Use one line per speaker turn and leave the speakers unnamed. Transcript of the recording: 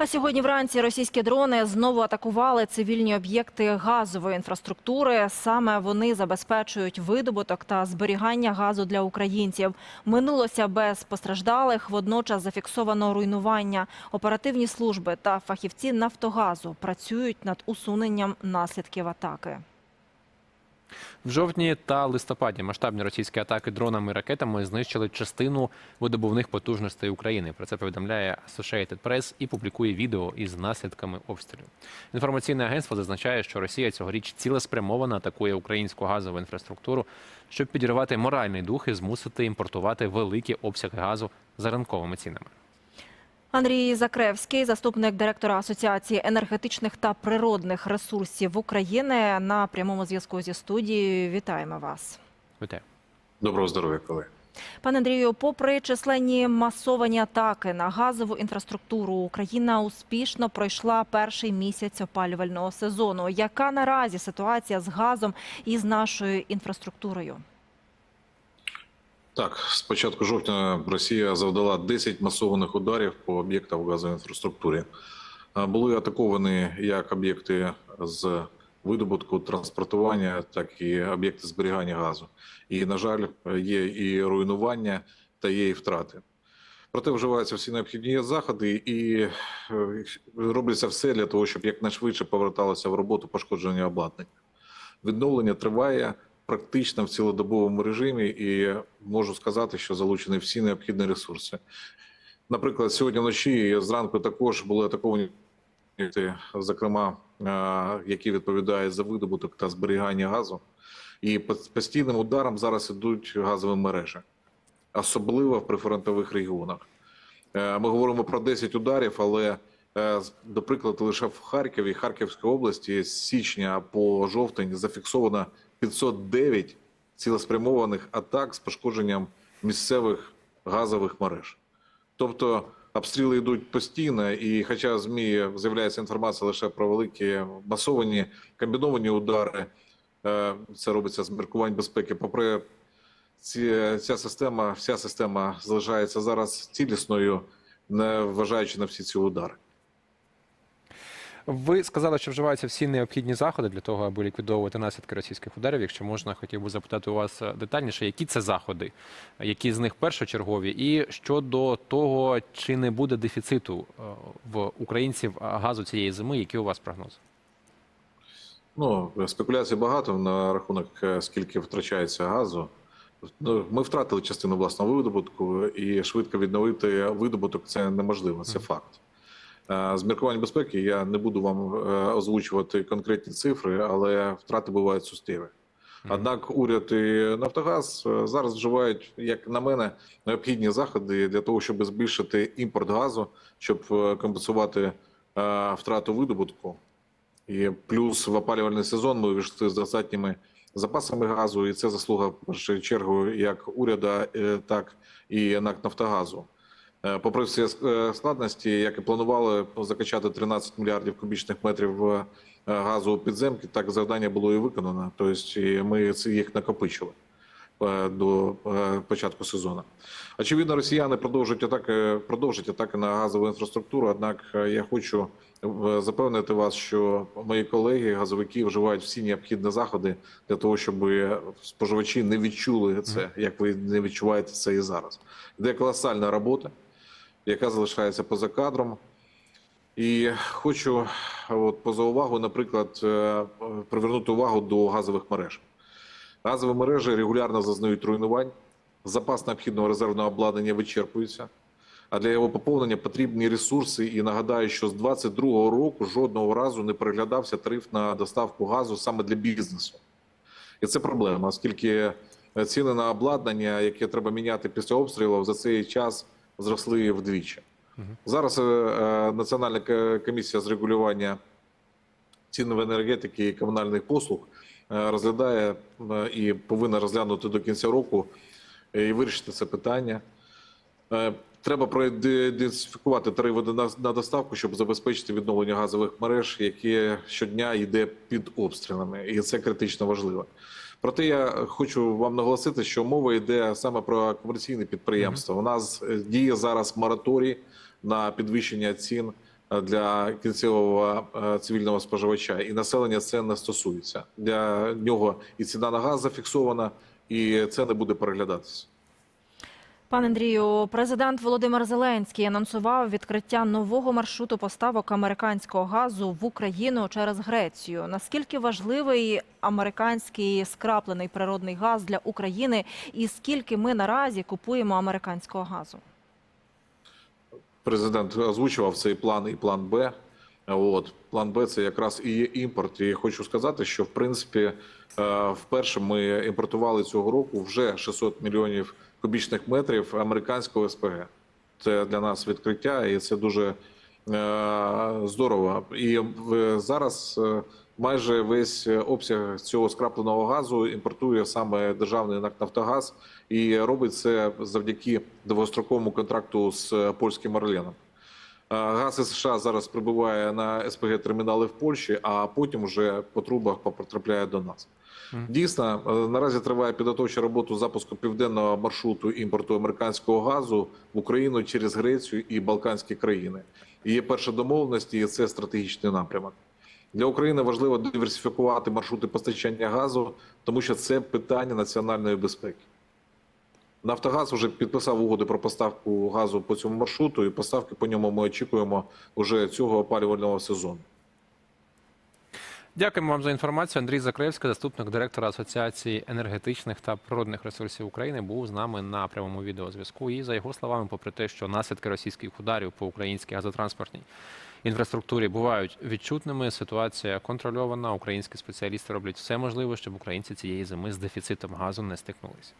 А сьогодні вранці російські дрони знову атакували цивільні об'єкти газової інфраструктури. Саме вони забезпечують видобуток та зберігання газу для українців. Минулося без постраждалих. Водночас зафіксовано руйнування. Оперативні служби та фахівці Нафтогазу працюють над усуненням наслідків атаки.
В жовтні та листопаді масштабні російські атаки дронами і ракетами знищили частину видобувних потужностей України. Про це повідомляє Associated Press і публікує відео із наслідками обстрілів. Інформаційне агентство зазначає, що Росія цьогоріч цілеспрямовано атакує українську газову інфраструктуру, щоб підірвати моральний дух і змусити імпортувати великі обсяги газу за ринковими цінами.
Андрій Закревський, заступник директора Асоціації енергетичних та природних ресурсів України, на прямому зв'язку зі студією. Вітаємо вас.
Вітаю.
Доброго здоров'я, колеги.
Пане Андрію, попри численні масовані атаки на газову інфраструктуру, Україна успішно пройшла перший місяць опалювального сезону. Яка наразі ситуація з газом і з нашою інфраструктурою?
Так, з початку жовтня Росія завдала 10 масованих ударів по об'єктах в газовій інфраструктурі. Були атаковані як об'єкти з видобутку, транспортування, так і об'єкти зберігання газу. І, на жаль, є і руйнування та є і втрати. Проте вживаються всі необхідні заходи і е, робиться все для того, щоб якнайшвидше поверталося в роботу пошкодження обладнання. Відновлення триває практично в цілодобовому режимі, і можу сказати, що залучені всі необхідні ресурси. Наприклад, сьогодні вночі зранку також були атаковані, зокрема, е, які відповідають за видобуток та зберігання газу. І постійним ударом зараз ідуть газові мережі, особливо в прифронтових регіонах. Е, Ми говоримо про 10 ударів, але е, до прикладу, лише в Харкові, Харківській області з січня по жовтень зафіксовано 509 цілеспрямованих атак з пошкодженням місцевих газових мереж. Тобто обстріли йдуть постійно, і хоча ЗМІ з'являється інформація лише про великі масовані комбіновані удари, е, це робиться з міркувань безпеки. Попри ці, ця система, вся система залишається зараз цілісною, не вважаючи на всі ці удари.
Ви сказали, що вживаються всі необхідні заходи для того, аби ліквідовувати наслідки російських ударів. Якщо можна, хотів би запитати у вас е, детальніше, які це заходи, які з них першочергові, і щодо того, чи не буде дефіциту е, в українців газу цієї зими, які у вас прогнози?
Ну, спекуляцій багато на рахунок, е, скільки втрачається газу. Ну, Ми втратили частину власного видобутку, і швидко відновити видобуток це неможливо, це факт. Е, З міркувань безпеки я не буду вам е, озвучувати конкретні цифри, але втрати бувають суттєві. Однак уряд і Нафтогаз зараз вживають, як на мене, необхідні заходи для того, щоб збільшити імпорт газу, щоб е, компенсувати втрату видобутку. І плюс в опалювальний сезон ми вийшли з достатніми запасами газу, і це заслуга в першу чергу як уряду, так і НАК Нафтогазу. Е, Попри всі е, складності, як і планували закачати 13 мільярдів кубічних метрів е, газу у підземки, так завдання було і виконано. Тобто ми їх накопичили до початку сезону. Очевидно, росіяни продовжують атаки, продовжать атаки на газову інфраструктуру. Однак я хочу запевнити вас, що мої колеги, газовики, вживають всі необхідні заходи для того, щоб споживачі не відчули це, як ви не відчуваєте це і зараз. Йде колосальна робота, яка залишається поза кадром. І хочу от, поза увагу, наприклад, е, привернути увагу до газових мереж. Газові мережі регулярно зазнають руйнувань, запас необхідного резервного обладнання вичерпується, а для його поповнення потрібні ресурси. І нагадаю, що з 2022 року жодного разу не переглядався тариф на доставку газу саме для бізнесу. І це проблема, оскільки ціни на обладнання, яке треба міняти після обстрілів, за цей час зросли вдвічі. Зараз е, е, Національна комісія з регулювання цін в енергетики і комунальних послуг е, розглядає і повинна розглянути до кінця року і вирішити це питання. Треба проідентифікувати тарифи на доставку, щоб забезпечити відновлення газових мереж, яке щодня йде під обстрілами, і це критично важливо. Проте я хочу вам наголосити, що мова йде саме про комерційне підприємство. У нас е, діє зараз мораторій на підвищення цін е, для кінцевого е, цивільного споживача, і населення це не стосується. Для нього і ціна на газ зафіксована, і це не буде переглядатися.
Пане Андрію, президент Володимир Зеленський анонсував відкриття нового маршруту поставок американського газу в Україну через Грецію. Наскільки важливий американський скраплений природний газ для України, і скільки ми наразі купуємо американського газу?
Президент озвучував цей план і план Б. От план Б це якраз і є імпорт. І хочу сказати, що в принципі е, вперше ми імпортували цього року вже 600 мільйонів кубічних метрів американського СПГ. Це для нас відкриття, і це дуже е, здорово. І в- зараз е, майже весь обсяг цього скрапленого газу імпортує саме державний НАК Нафтогаз, і робить це завдяки довгостроковому контракту з польським Орленом. Газ із США зараз прибуває на СПГ термінали в Польщі, а потім вже по трубах потрапляє до нас. Дійсно, е, наразі триває підготовча робота запуску південного маршруту імпорту американського газу в Україну через Грецію і Балканські країни. І є перші домовленості, і це стратегічний напрямок. Для України важливо диверсифікувати маршрути постачання газу, тому що це питання національної безпеки. Нафтогаз вже підписав угоди про поставку газу по цьому маршруту, і поставки по ньому ми очікуємо вже цього опалювального сезону.
Дякуємо вам за інформацію. Андрій Закревський, заступник директора Асоціації енергетичних та природних ресурсів України, був з нами на прямому відеозв'язку. І за його словами, попри те, що наслідки російських ударів по українській газотранспортній інфраструктурі бувають відчутними, ситуація контрольована. Українські спеціалісти роблять все можливе, щоб українці цієї зими з дефіцитом газу не стикнулися.